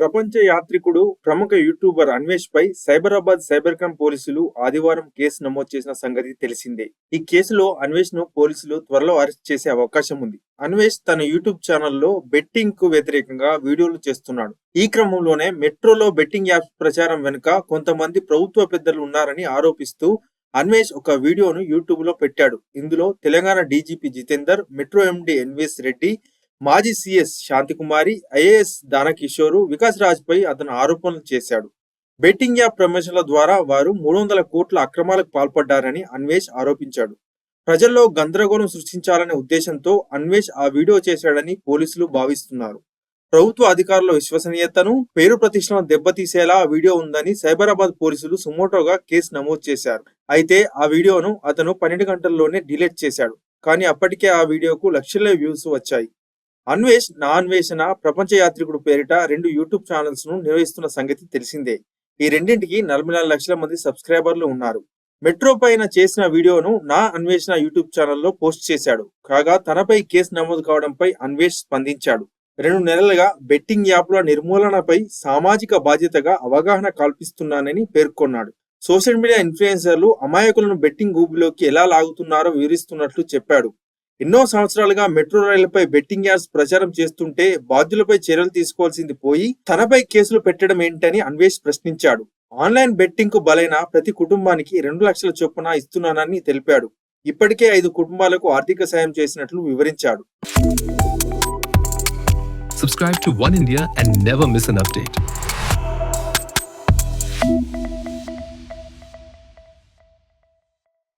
ప్రపంచ యాత్రికుడు ప్రముఖ యూట్యూబర్ అన్వేష్ పై సైబరాబాద్ సైబర్ క్రైమ్ పోలీసులు ఆదివారం కేసు నమోదు చేసిన సంగతి తెలిసిందే. ఈ కేసులో అన్వేష్ను పోలీసులు త్వరలో అరెస్ట్ చేసే అవకాశం ఉంది. అన్వేష్ తన యూట్యూబ్ ఛానల్లో బెట్టింగ్కు వ్యతిరేకంగా వీడియోలు చేస్తున్నాడు. ఈ క్రమంలోనే మెట్రోలో బెట్టింగ్ యాప్ ప్రచారం వెనుక కొంతమంది ప్రభుత్వ పెద్దలు ఉన్నారని ఆరోపిస్తూ అన్వేష్ ఒక వీడియోను యూట్యూబ్లో పెట్టాడు. ఇందులో Telangana DGP Jitender metro MD N V S Reddy మాజీ సీఎస్ శాంతికుమారి ఐఏఎస్ దానకిషోరు వికాస్ రాజ్ పై అతను ఆరోపణలు చేశాడు. బెట్టింగ్ యాప్ ప్రమోషన్ల ద్వారా వారు మూడు వందల కోట్ల అక్రమాలకు పాల్పడ్డారని అన్వేష్ ఆరోపించాడు. ప్రజల్లో గందరగోళం సృష్టించాలనే ఉద్దేశంతో అన్వేష్ ఆ వీడియో చేశాడని పోలీసులు భావిస్తున్నారు. ప్రభుత్వ అధికారుల విశ్వసనీయతను పేరు ప్రతిష్టలను దెబ్బతీసేలా ఆ వీడియో ఉందని సైబరాబాద్ పోలీసులు సుమోటోగా కేసు నమోదు చేశారు. అయితే ఆ వీడియోను అతను పన్నెండు గంటల్లోనే డిలీట్ చేశాడు. కానీ అప్పటికే ఆ వీడియోకు లక్షల వ్యూస్ వచ్చాయి. అన్వేష్ నా అన్వేషణ ప్రపంచ యాత్రికుడు పేరిట రెండు యూట్యూబ్ ఛానల్స్ను నిర్వహిస్తున్న సంగతి తెలిసిందే. ఈ రెండింటికి నలభై నాలుగు లక్షల మంది సబ్స్క్రైబర్లు ఉన్నారు. మెట్రో పైన చేసిన వీడియోను నా అన్వేషణ యూట్యూబ్ ఛానల్లో పోస్ట్ చేశాడు. కాగా తనపై కేసు నమోదు కావడంపై అన్వేష్ స్పందించాడు. రెండు నెలలుగా బెట్టింగ్ యాప్ల నిర్మూలనపై సామాజిక బాధ్యతగా అవగాహన కల్పిస్తున్నానని పేర్కొన్నాడు. సోషల్ మీడియా ఇన్ఫ్లుయెన్సర్లు అమాయకులను బెట్టింగ్ ఊబిలోకి ఎలా లాగుతున్నారో వివరిస్తున్నట్లు చెప్పాడు. ఎన్నో సంవత్సరాలుగా మెట్రో రైళ్ళపై బెట్టింగ్ యాప్స్ ప్రచారం చేస్తుంటే బాధ్యులపై చర్యలు తీసుకోవాల్సింది పోయి తనపై కేసులు పెట్టడం ఏంటని అన్వేష్ ప్రశ్నించాడు. ఆన్లైన్ బెట్టింగ్కు బలైన ప్రతి కుటుంబానికి రెండు లక్షల చొప్పున ఇస్తున్నానని తెలిపాడు. ఇప్పటికే ఐదు కుటుంబాలకు ఆర్థిక సాయం చేసినట్లు వివరించాడు. Subscribe to One India and never miss an update.